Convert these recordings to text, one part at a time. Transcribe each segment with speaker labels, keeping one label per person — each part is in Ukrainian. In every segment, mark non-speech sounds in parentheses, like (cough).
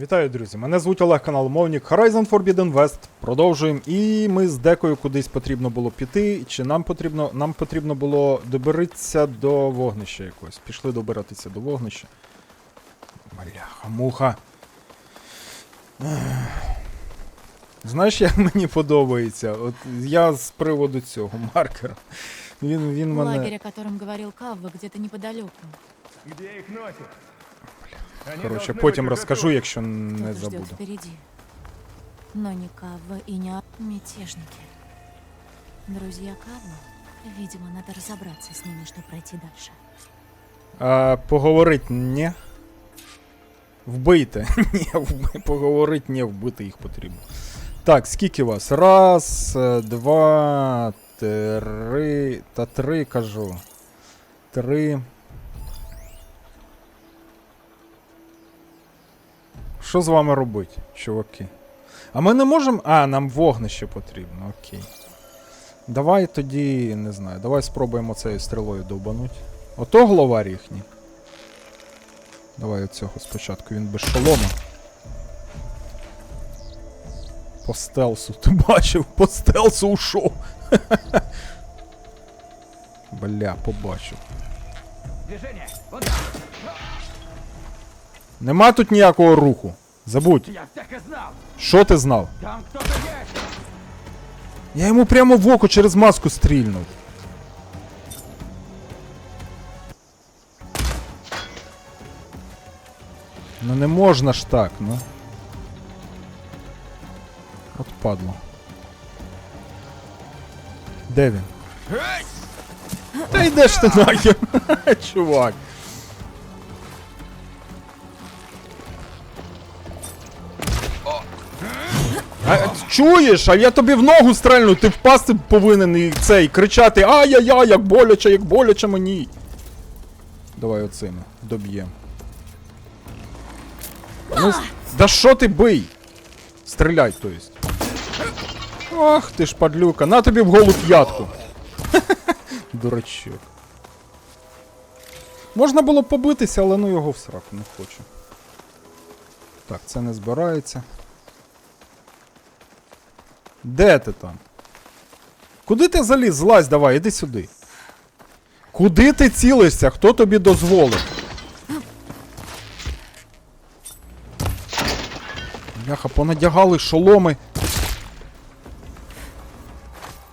Speaker 1: Вітаю, друзі! Мене звуть Олег, канал Мовник Horizon Forbidden West. Продовжуємо. І ми з декою кудись потрібно було піти. Чи нам потрібно нам потрібно було добиритися до вогнища якогось. Пішли добиратися до вогнища. Бляха, муха. Знаєш, як мені подобається? От я з приводу цього маркера. Він, він мене.
Speaker 2: Лагерь, о котором говорил Кавва, где-то неподалеку.
Speaker 3: Где их носит? Они
Speaker 1: Коротше,
Speaker 3: должны
Speaker 1: потім
Speaker 3: быть
Speaker 1: розкажу,
Speaker 3: уже
Speaker 1: якщо не
Speaker 2: Кто-то ждет
Speaker 1: забуду.
Speaker 2: впереди. Но не Кавва и не А- мятежники. Друзья Кавва. Видимо, надо разобраться с ними, чтобы пройти дальше.
Speaker 1: А, поговорить ні. Вбийте. (laughs) Ні, вби... поговорить ні, вбити їх потрібно. Так, скільки вас? Раз, е, два, три. Та три кажу. Три. Що з вами робити, чуваки? А ми не можемо. А, нам вогнище потрібно, окей. Давай тоді, не знаю, давай спробуємо цією стрілою довбануть. Ото главар їхній. Давай оцього спочатку, він без шолома. По стелсу, (laughs) ти бачив, по стелсу ушов. (laughs) Бля, побачив. Нема тут ніякого руху. Забудь.
Speaker 3: Я и знал!
Speaker 1: Що ти знав?
Speaker 3: Там есть!
Speaker 1: Я йому прямо в око через маску стрільнув. Ну не можна ж так, ну. От падло. Де він? Та йдеш ти нахер, (laughs) чувак. Чуєш, а я тобі в ногу стрельну, ти впасти повинен і цей кричати Ай-яй-яй, як боляче, як боляче мені. Давай оцими, доб'єм. Ну, да що ти бий? Стріляй, то есть. Ах ти ж падлюка, на тобі в голу п'ятку. (laughs) Дурачок. Можна було побитися, але ну його в сраку не хочу. Так, це не збирається. Де ти там? Куди ти заліз? Злазь давай, іди сюди. Куди ти цілишся? Хто тобі дозволив? Бляха, понадягали шоломи.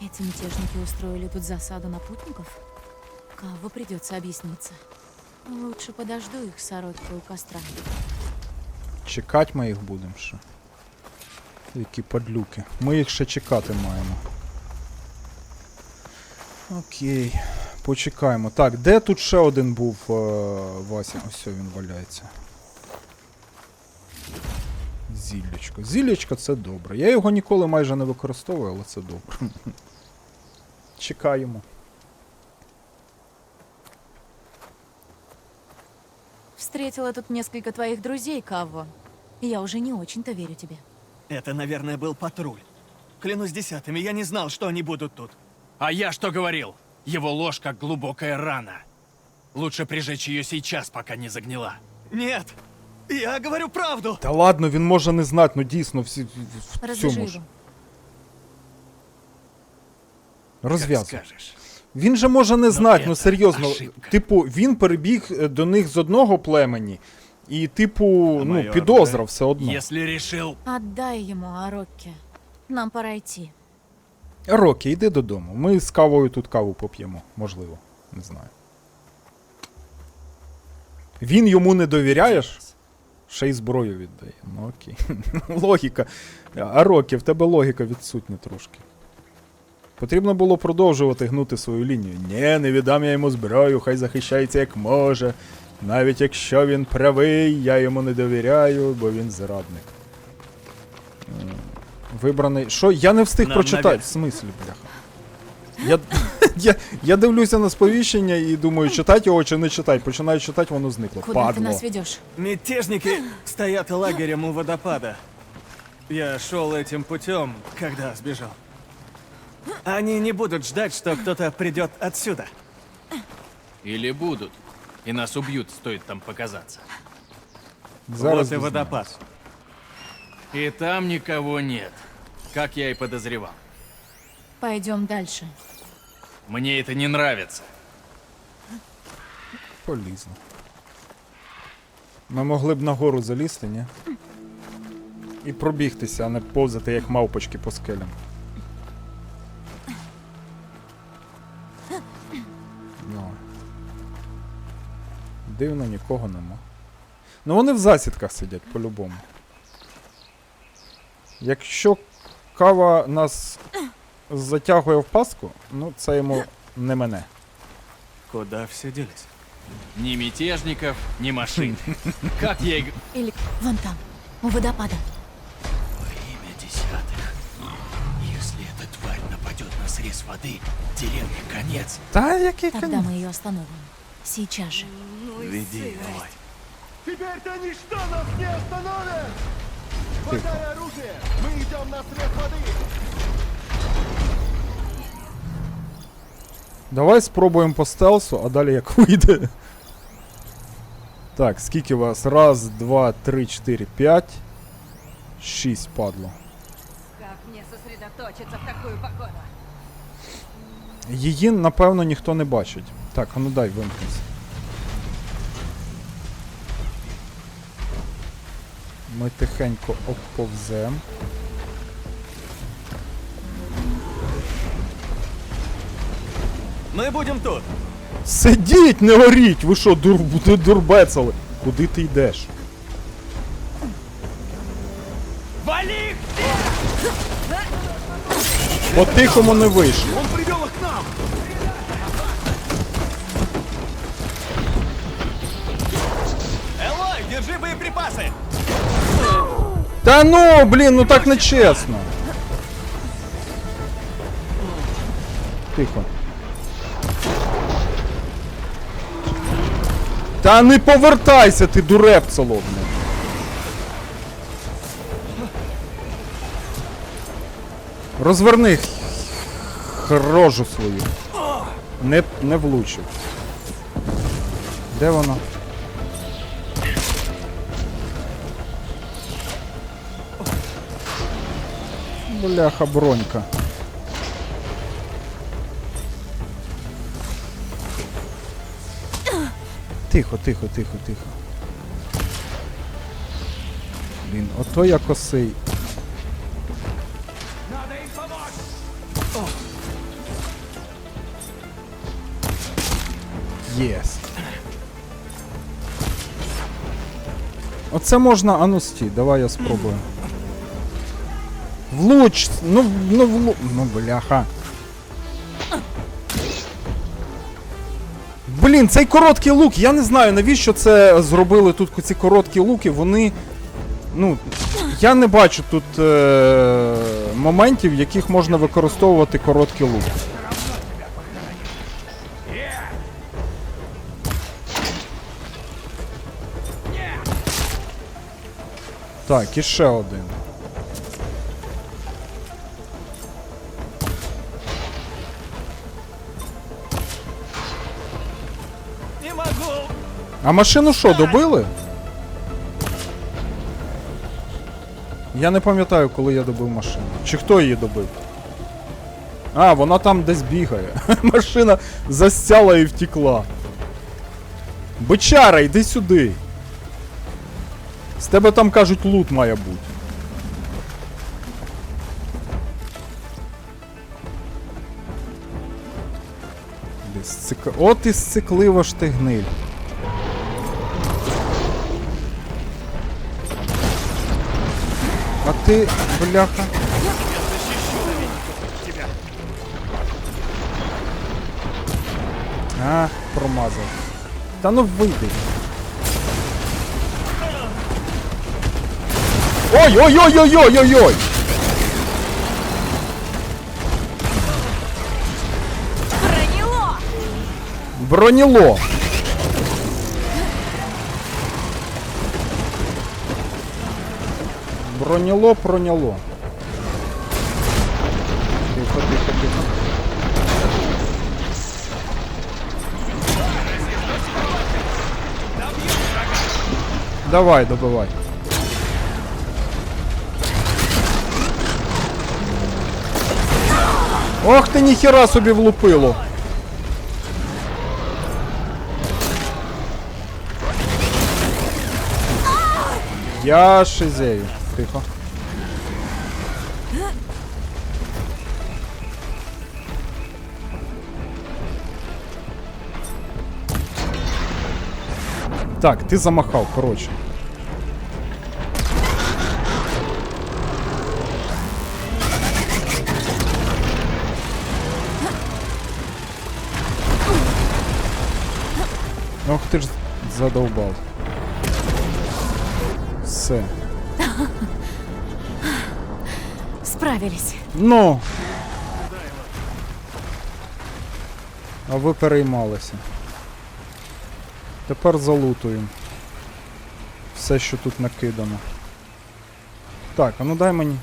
Speaker 2: Эти мятежники устроили тут засаду на путников? Кавва придется объясниться. Лучше подожду их с Ородкой у костра.
Speaker 1: Чекать ми їх будемо ще. Які падлюки. Ми їх ще чекати маємо. Окей. Почекаємо. Так, де тут ще один був е, Вася? Ось він валяється. Зіллячко. Зіллячко це добре. Я його ніколи майже не використовую, але це добре. (laughs) Чекаємо.
Speaker 2: Встретила тут несколько твоих друзей, Кавва. Я уже не очень-то верю тебе.
Speaker 4: Это, наверное, был патруль. Клянусь десятыми, я не знал, что они будут тут.
Speaker 5: А я что говорил? Его ложь как глубокая рана. Лучше прижечь ее сейчас, пока не загнила.
Speaker 4: Нет, я говорю правду.
Speaker 1: Та ладно, він може не знати, ну дійсно всі в- в
Speaker 2: Развяжи
Speaker 1: цьому ж.
Speaker 2: его.
Speaker 5: Как
Speaker 1: Розв'язуй.
Speaker 5: скажешь.
Speaker 1: Він же може не знати, ну
Speaker 5: це
Speaker 1: серйозно.
Speaker 5: ошибка.
Speaker 1: Типу, він перебіг е, до них з одного племені, і, типу, ну,
Speaker 4: майор,
Speaker 1: підозра все одно.
Speaker 5: Если решил...
Speaker 2: Отдай ему, Арокке. Нам пора идти.
Speaker 1: Рокі, йди додому. Ми з кавою тут каву поп'ємо, можливо. Не знаю. Він йому не довіряєш? Ще й зброю віддає. Ну окей. (laughs) логіка. А Рокі, в тебе логіка відсутня трошки. Потрібно було продовжувати гнути свою лінію. Ні, не віддам я йому зброю, хай захищається як може. Навіть якщо він правий, я йому не довіряю, бо він зрадник. Вибраний. Що? Я не встиг прочитати. В смислі, бляха. Я, я, я дивлюся на сповіщення і думаю, читати його чи не читати. Починаю читати, воно зникло.
Speaker 2: Куда ты
Speaker 1: Падло.
Speaker 2: нас ведешь?
Speaker 4: Мятежники стоят лагерем у водопада. Я шел этим путем, когда сбежал. Они не будут ждать, что кто-то придет отсюда.
Speaker 5: Или будут. И нас убьют, стоит там показаться.
Speaker 1: Зараз
Speaker 4: вот и водопад.
Speaker 5: И там никого нет, как я и подозревал.
Speaker 2: Пойдем дальше.
Speaker 5: Мне это не нравится.
Speaker 1: Полізно. Ми могли б нагору залізти, ні? І пробігтися, а не повзати як мавпочки по скелям. Дивно, нікого нема. Ну вони в засідках сидять по-любому. Якщо кава нас затягує в паску, ну це йому не мене.
Speaker 4: Куда все делись?
Speaker 5: Ни мятежников, ни машин. (laughs) Как я и... г-
Speaker 2: Или вон там, у водопада.
Speaker 5: Во имя десятых. Если эта тварь нападет на срез воды, деревне конец.
Speaker 1: Та який
Speaker 2: Тогда мы ее остановим. Сейчас же.
Speaker 4: Веди, давай.
Speaker 3: Теперь-то ничто нас не остановит! Хватай оружие! Мы идем на срез воды!
Speaker 1: Давай спробуємо по стелсу, а далі як вийде. Так, скільки у вас? Раз, два, три, чотири, п'ять. Шість падло.
Speaker 6: Как мне сосредоточиться в такую погоду?
Speaker 1: Її, напевно, ніхто не бачить. Так, а ну дай вимкнись. Ми тихенько обповзем.
Speaker 4: Мы будем тут.
Speaker 1: Сидіть, не горіть! Ви що, дур, дур- дурбецали? Куди ти йдеш?
Speaker 5: Вали их!
Speaker 1: По-тихому не вийшло.
Speaker 3: Он привел их к нам!
Speaker 4: Элой, держи боеприпасы!
Speaker 1: Та ну, блін, ну так не чесно. Тихо. Та не повертайся, ти дурепцело, блін. Розверни рожу свою. Не, не влучив. Де вона? Бляха бронька. Тихо, тихо, тихо, тихо. Блін, ото я косий. Єс. Оце можна, а ну стій, давай я спробую. Влуч! Ну, ну влу... Ну, бляха. Блін, цей короткий лук, я не знаю, навіщо це зробили тут ці короткі луки, вони. Ну, я не бачу тут е- моментів, в яких можна використовувати короткий лук. Так, і ще один.
Speaker 4: Могу!
Speaker 1: А машину що, добили? Я не пам'ятаю, коли я добив машину. Чи хто її добив? А, вона там десь бігає. (laughs) Машина засяла і втекла. Бичара, йди сюди. З тебе там кажуть лут має бути. Цик... От і сциклива ж ти гниль. А ти, бляха. А, промазав. Та ну вийди. Ой-ой-ой-ой-ой-ой-ой! Бронело. Бронело, проняло. Тихо, тихо, тихо. Давай, добывай. Ох ты нихера собі влупило. Я шизею. Тихо. Так, ти замахав, коротше. Ох ти ж задовбав. Все.
Speaker 2: Справились.
Speaker 1: Ну. А ви переймалися. Тепер залутуємо. Все, що тут накидано. Так, а ну дай мені.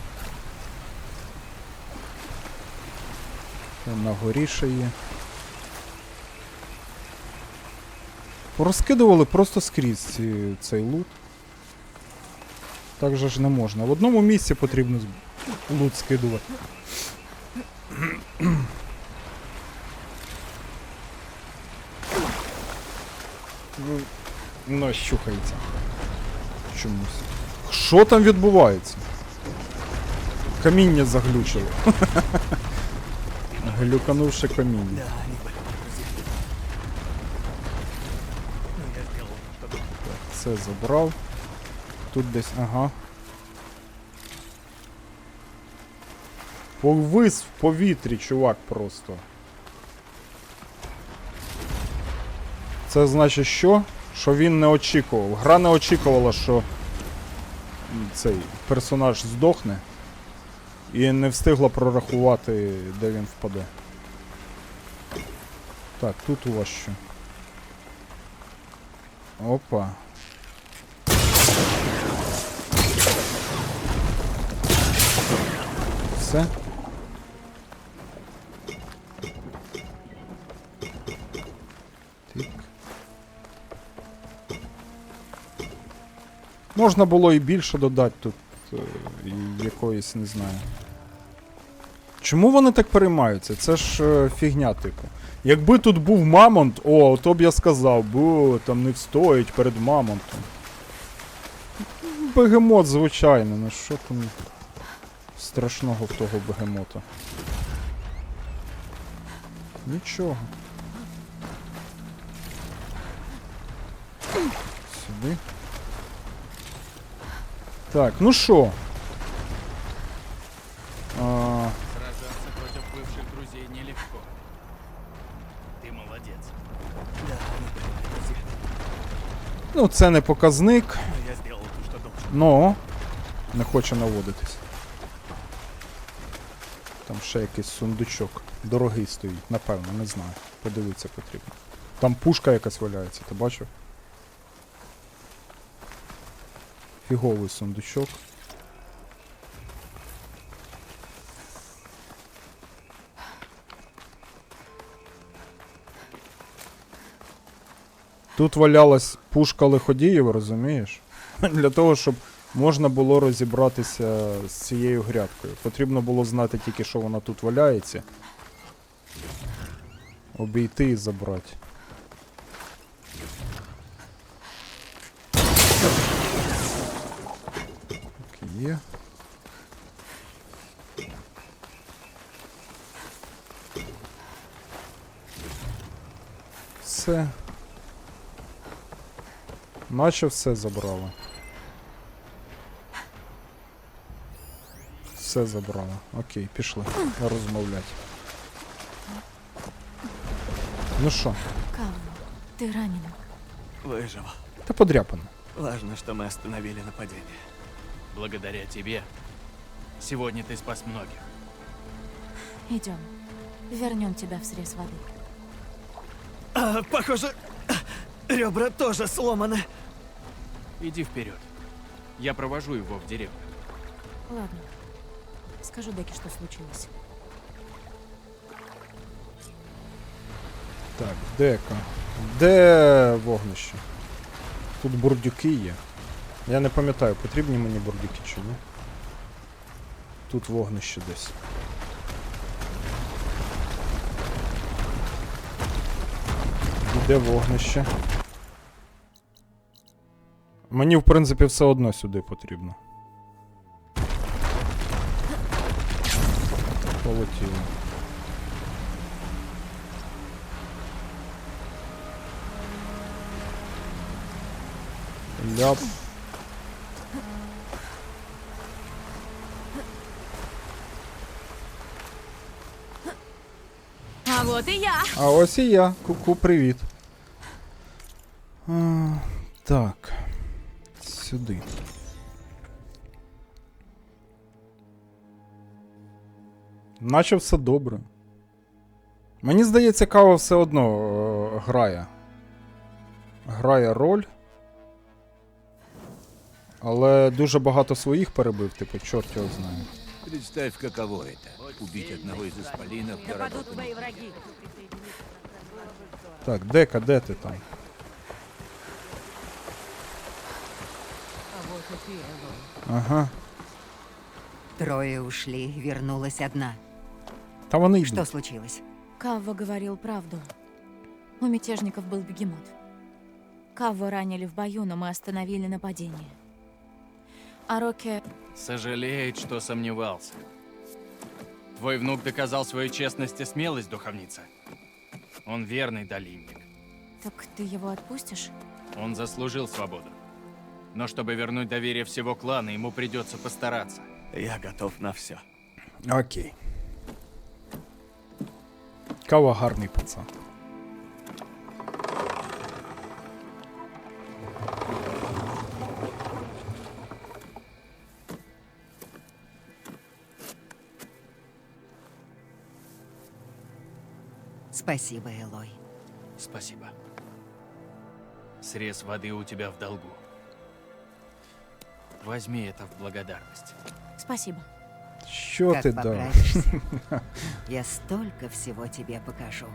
Speaker 1: На горі ще є. Порозкидували просто скрізь цей лут. Так же ж не можна. В одному місці потрібно лут скидувати. Ну, щухається. Чомусь. Що там відбувається? Каміння заглючило. (laughs) Глюканувши каміння. Так, це забрав. Тут десь, ага. Повис в повітрі, чувак, просто. Це значить що? Що він не очікував. Гра не очікувала, що цей персонаж здохне. І не встигла прорахувати, де він впаде. Так, тут у вас що? Опа. Все. Тик. Можна було і більше додати тут е, і якоїсь, не знаю. Чому вони так переймаються? Це ж е, фігня, типу. Якби тут був мамонт, о, то б я сказав, бо там не встоїть перед мамонтом. Бегемот, звичайно, ну що там страшного в того бегемота? Нічого. Сюди. Так, ну що? А,
Speaker 5: Сражаться против бывших друзей нелегко. Ты молодец.
Speaker 1: ну, це не показник,
Speaker 5: Но я должен.
Speaker 1: но не хоче наводитись. Там ще якийсь сундучок. Дорогий стоїть, напевно, не знаю. Подивитися потрібно. Там пушка якась валяється, ти бачив? Фіговий сундучок. Тут валялась пушка лиходіїв, розумієш? (laughs) Для того, щоб можна було розібратися з цією грядкою. Потрібно було знати тільки, що вона тут валяється. Обійти і забрати. Є. Все. Наче все забрали. Все забрали. Окей, пішли. Розмовляти. Ну що,
Speaker 2: Калвин, ты ранен.
Speaker 4: Выжил.
Speaker 1: та подряпано.
Speaker 4: Важно, что мы остановили нападение.
Speaker 5: Благодаря тебе. Сегодня ты спас многих.
Speaker 2: Идем. Вернем тебя в срез воды.
Speaker 4: А, похоже, ребра тоже сломаны.
Speaker 5: Иди вперед. Я провожу его в деревню.
Speaker 2: Ладно. Скажу Деке, что случилось.
Speaker 1: Так, дека. Де вогнище? Тут бурдюки є. Я не пам'ятаю, потрібні мені бурдюки чи ні. Тут вогнище десь. Де вогнище. Мені, в принципі, все одно сюди потрібно. Полетіло. Ляп.
Speaker 2: А вот и я.
Speaker 1: А ось і я. Ку-ку, привіт. А, так. Сюди. Наче все добре. Мені здається, кава все одно е, грає. Грає роль. Але дуже багато своїх перебив, типу, чорт його знає.
Speaker 5: Представь, каково это — убить одного из исполинов,
Speaker 6: Нападут твои враги.
Speaker 1: Так, дека, де ти там? Ага.
Speaker 7: Трое ушли, вернулась одна.
Speaker 1: Та вони
Speaker 7: Что
Speaker 1: йдуть.
Speaker 7: случилось?
Speaker 2: Кавва говорил правду. У мятежников был бегемот. Кавву ранили в бою, но мы остановили нападение. А Роке...
Speaker 8: Сожалеет, что сомневался. Твой внук доказал свою честность и смелость, духовница. Он верный долинник.
Speaker 2: Так ты его отпустишь?
Speaker 8: Он заслужил свободу. Но чтобы вернуть доверие всего клана, ему придется постараться.
Speaker 4: Я готов на все.
Speaker 1: Окей. Кава гарний пацан.
Speaker 7: Спасибо, Элой.
Speaker 8: Спасибо. Срез воды у тебя в долгу. Возьми это в благодарность.
Speaker 2: Спасибо.
Speaker 1: Що
Speaker 7: как
Speaker 1: ти дав?
Speaker 7: поправишься? (laughs) Я столько всего тебе покажу.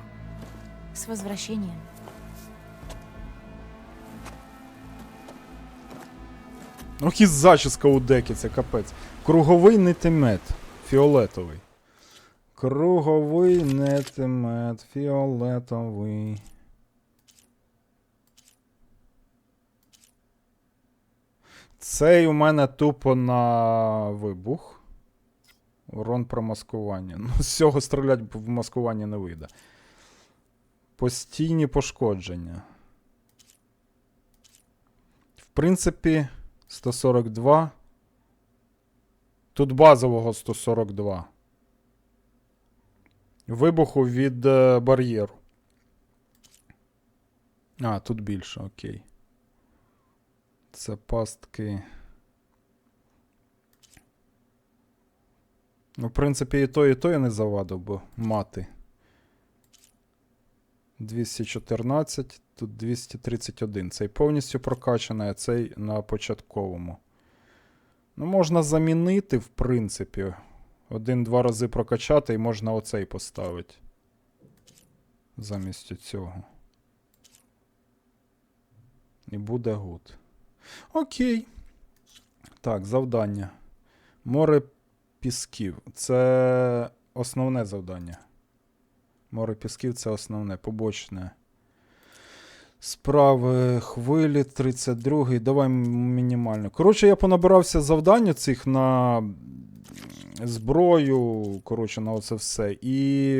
Speaker 2: С возвращением.
Speaker 1: Ох і зачіска у декі, це капець. Круговий нетимет. Фіолетовий. Круговий нетимет. Фіолетовий. Цей у мене тупо на вибух. Урон про маскування. (laughs) Ну, з цього стріляти в маскування не вийде. Постійні пошкодження. В принципі, 142. Тут базового 142. Вибуху від е, бар'єру. А, тут більше, окей. Це пастки. Ну, в принципі, і то, і то я не завадив би мати. 214, тут 231. Цей повністю прокачаний, а цей на початковому. Ну, можна замінити, в принципі. Один-два рази прокачати і можна оцей поставити. Замість цього. І буде гуд. Окей. Так, завдання. Море пісків. Це основне завдання. Море пісків це основне, побочне. Справи хвилі 32. Давай мінімально. Коротше, я понабирався завдань цих на зброю, коротше, на оце все. І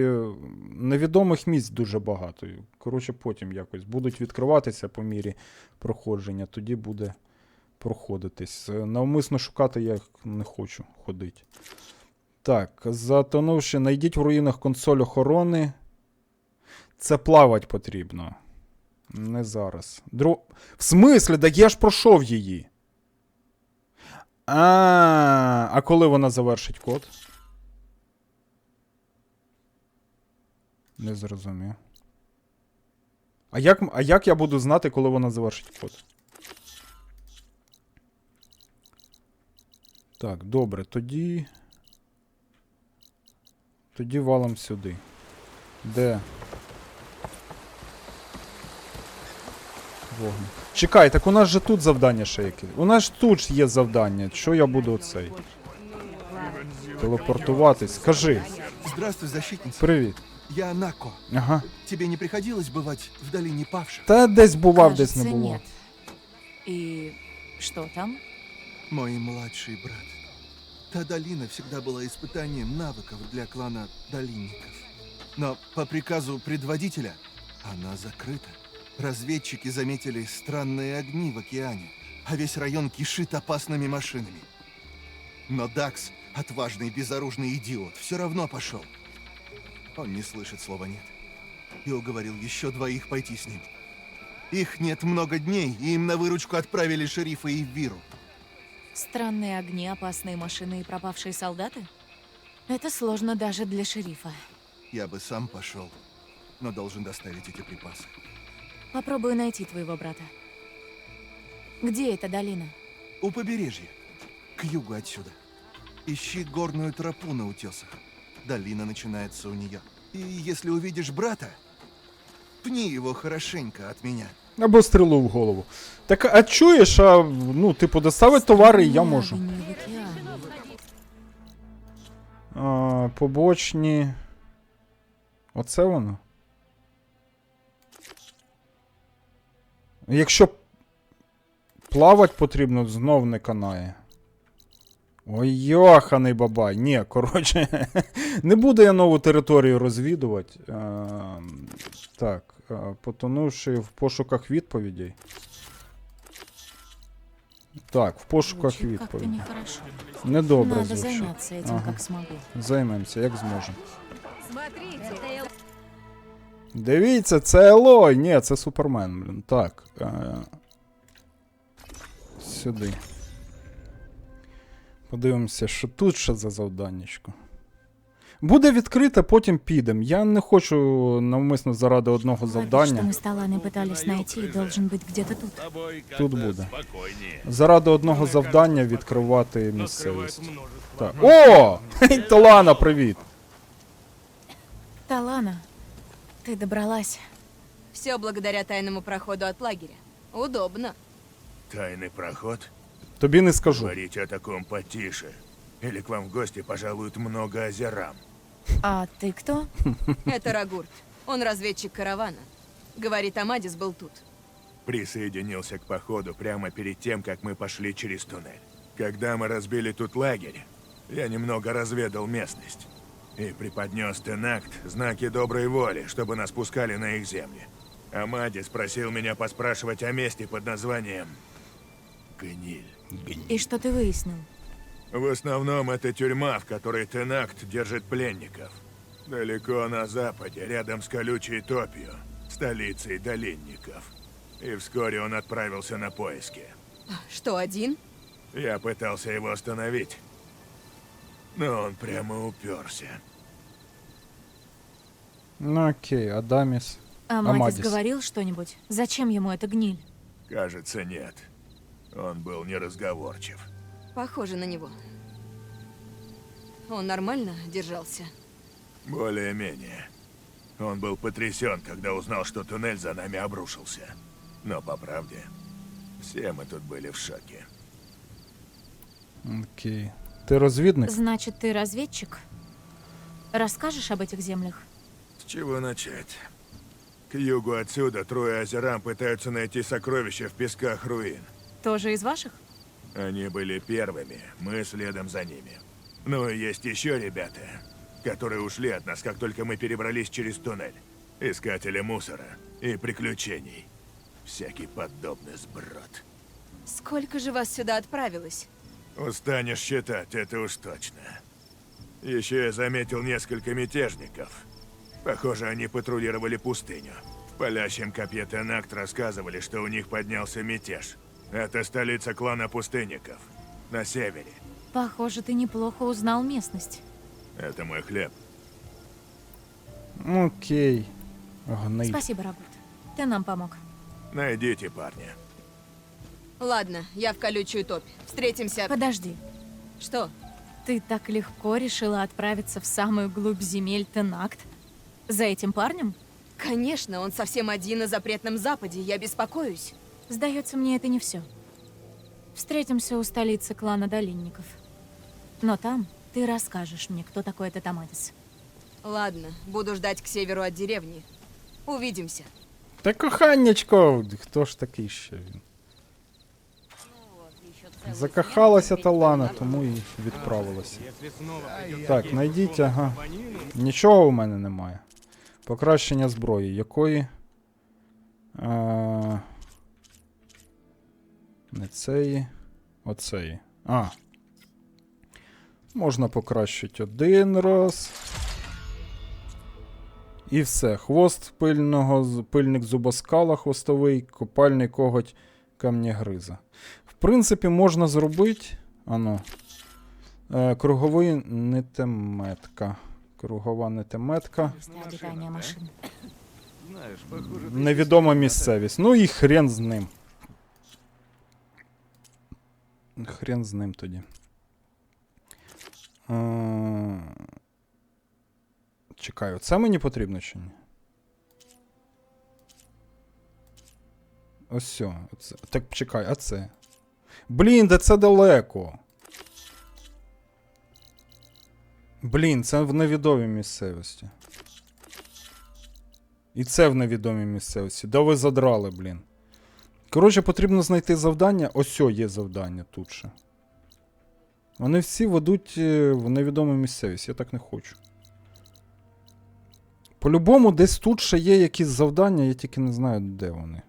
Speaker 1: невідомих місць дуже багато. Коротше, потім якось будуть відкриватися по мірі проходження, тоді буде проходитись. Е, Навмисно шукати я не хочу ходити. Так, затонувши, знайдіть в руїнах консоль охорони. Це плавати потрібно. Не зараз. Дру... В смислі, так я ж пройшов її. А, а коли вона завершить код? Не зрозумів. А як, а як я буду знати, коли вона завершить код? Так, добре, тоді. Тоді валом сюди. Де? Вогник. Чекай, так у нас же тут завдання ще яке. У нас ж тут ж є завдання. Що я буду оцей? Телепортуватись. Скажи.
Speaker 3: Здравствуй, защитница.
Speaker 1: Привіт.
Speaker 3: Я Нако.
Speaker 1: Ага.
Speaker 3: Тебе не приходилось бывать в долине павших?
Speaker 1: Та десь бував, десь не було.
Speaker 2: нет. И что там?
Speaker 3: Мой младший брат. Та долина всегда была испытанием навыков для клана долинников. Но по приказу предводителя она закрыта. Разведчики заметили странные огни в океане, а весь район кишит опасными машинами. Но Дакс, отважный безоружный идиот, все равно пошел. Он не слышит слова «нет» и уговорил еще двоих пойти с ним. Их нет много дней, и им на выручку отправили шерифа и Виру.
Speaker 2: Странные огни, опасные машины и пропавшие солдаты? Это сложно даже для шерифа.
Speaker 3: Я бы сам пошел, но должен доставить эти припасы.
Speaker 2: Попробую найти твоего брата. Где эта долина?
Speaker 3: У побережья, к югу отсюда. Ищи горную тропу на утесах. Долина начинается у нее. И если увидишь брата, пни его хорошенько от меня.
Speaker 1: Або стрілу в голову. Так, а чуєш, а ну, типу, доставити товари я можу. А, побочні. Оце воно. Якщо плавати потрібно, знов не канає. Ой, йоханий бабай. Ні, коротше, (laughs) не буду я нову територію розвідувати. А, так, потонувши в пошуках відповідей. Так, в пошуках відповідей. Недобре
Speaker 2: этим,
Speaker 1: Ага.
Speaker 2: как смогу.
Speaker 1: Займемося, як зможемо. Дивіться, це Елой! Ні, це Супермен, блін. Так. Е... Сюди. Подивимося, що тут ще за завданнячко. Буде відкрите, потім підемо. Я не хочу навмисно заради одного
Speaker 2: Ладно, что
Speaker 1: завдання.
Speaker 2: мы с Таланой пытались найти, должен быть где-то тут.
Speaker 1: Тут буде. Заради одного завдання відкривати місцевість. Так. О! Хей, (laughs) Талана, привіт!
Speaker 2: Талана, ты добралась.
Speaker 6: все благодаря тайному проходу от лагеря. Удобно.
Speaker 9: Тайный проход?
Speaker 1: Тобі не скажу.
Speaker 9: Говорите о таком потише. Или к вам в гости пожалуют много озерам.
Speaker 2: А ты кто? (laughs)
Speaker 6: Это Рагурт. Он разведчик каравана. Говорит, Амадис был тут.
Speaker 9: Присоединился к походу прямо перед тем, как мы пошли через туннель. Когда мы разбили тут лагерь, я немного разведал местность. И преподнес Тенакт знаки доброй воли, чтобы нас пускали на их земли. Амадис просил меня поспрашивать о месте под названием Гниль.
Speaker 2: И что ты выяснил?
Speaker 9: В основном это тюрьма, в которой Тенакт держит пленников. Далеко на западе, рядом с колючей топью, столицей долинников. И вскоре он отправился на поиски.
Speaker 6: Что, один?
Speaker 9: Я пытался его остановить, но он прямо уперся.
Speaker 1: Ну окей, Адаміс.
Speaker 2: Амадис,
Speaker 1: Амадис.
Speaker 2: говорил что-нибудь? Зачем ему эта гниль?
Speaker 9: Кажется, нет. Он был неразговорчив.
Speaker 6: Похоже на него. Он нормально держался?
Speaker 9: Более-менее. Он был потрясен, когда узнал, что туннель за нами обрушился. Но по правде, все мы тут были в шоке.
Speaker 1: Окей. Ти розвідник?
Speaker 2: Значит, ты разведчик? Расскажешь об этих землях?
Speaker 9: С чего начать? К югу отсюда трое озерам пытаются найти сокровища в песках руин.
Speaker 2: Тоже из ваших?
Speaker 9: Они были первыми, мы следом за ними. Ну и есть еще ребята, которые ушли от нас, как только мы перебрались через туннель. Искатели мусора и приключений. Всякий подобный сброд.
Speaker 6: Сколько же вас сюда отправилось?
Speaker 9: Устанешь считать, это уж точно. Еще я заметил несколько мятежников. Похоже, они патрулировали пустыню. В палящем копье Тенакт рассказывали, что у них поднялся мятеж. Это столица клана пустынников. На севере.
Speaker 2: Похоже, ты неплохо узнал местность.
Speaker 9: Это мой хлеб.
Speaker 1: Окей. Гниль.
Speaker 2: Спасибо, Рагурт. Ты нам помог.
Speaker 9: Найдите парня.
Speaker 6: Ладно, я в колючую топь. Встретимся...
Speaker 2: Подожди,
Speaker 6: Что?
Speaker 2: ты так легко решила отправиться в самую глубь земель Тенакт? За этим парнем?
Speaker 6: Конечно, он совсем один на запретном западе. Я беспокоюсь.
Speaker 2: Сдается мне, это не все. Встретимся у столицы клана Долинников. Но там ты расскажешь мне, кто такой этот Амадис.
Speaker 6: Ладно, буду ждать к северу от деревни. Увидимся.
Speaker 1: Та коханнячко! Хто ж такий ще він? Закохалася Талана, тому і відправилася. Так, знайдіть, ага. Нічого у мене немає. Покращення зброї. Якої? А... не цієї. Оцеї. А. Можна покращити один раз. І все. Хвост пильного, пильник зубоскала хвостовий, копальний коготь камнягриза. В принципі, можна зробити. Ано. Е, круговий нитеметка. Кругова нитеметка.
Speaker 2: Место обитания.
Speaker 1: Невідома місцевість. Ну і хрен з ним. Хрен з ним тоді. Чекаю, це мені потрібно чи ні? Ось. Оце. Так чекай, а це? Блін, де це далеко. Блін, це в невідомій місцевості. І це в невідомій місцевості. Да ви задрали, блін. Коротше, потрібно знайти завдання. Ось є завдання тут ще. Вони всі ведуть е, в невідому місцевість, я так не хочу. По-любому, десь тут ще є якісь завдання, я тільки не знаю, де вони.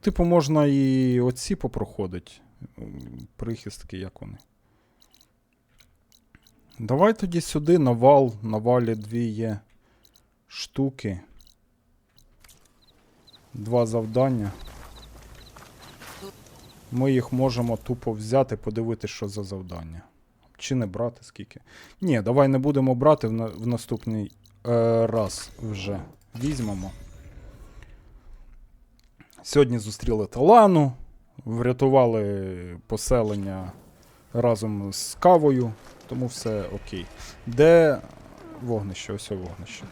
Speaker 1: Типу, можна і оці попроходити. Прихистки, як вони. Давай тоді сюди на вал. На валі дві є штуки. Два завдання. Ми їх можемо тупо взяти, подивитися, що за завдання. Чи не брати скільки. Ні, давай не будемо брати в, на, в наступний е, раз вже. Візьмемо. Сьогодні зустріли Талану, врятували поселення разом з кавою, тому все окей. Де вогнище? Ось вогнище.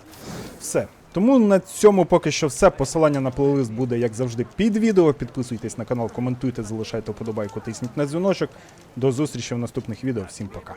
Speaker 1: Все. Тому на цьому поки що все. Посилання на плейлист буде, як завжди, під відео. Підписуйтесь на канал, коментуйте, залишайте вподобайку, тисніть на дзвіночок. До зустрічі в наступних відео. Всім пока.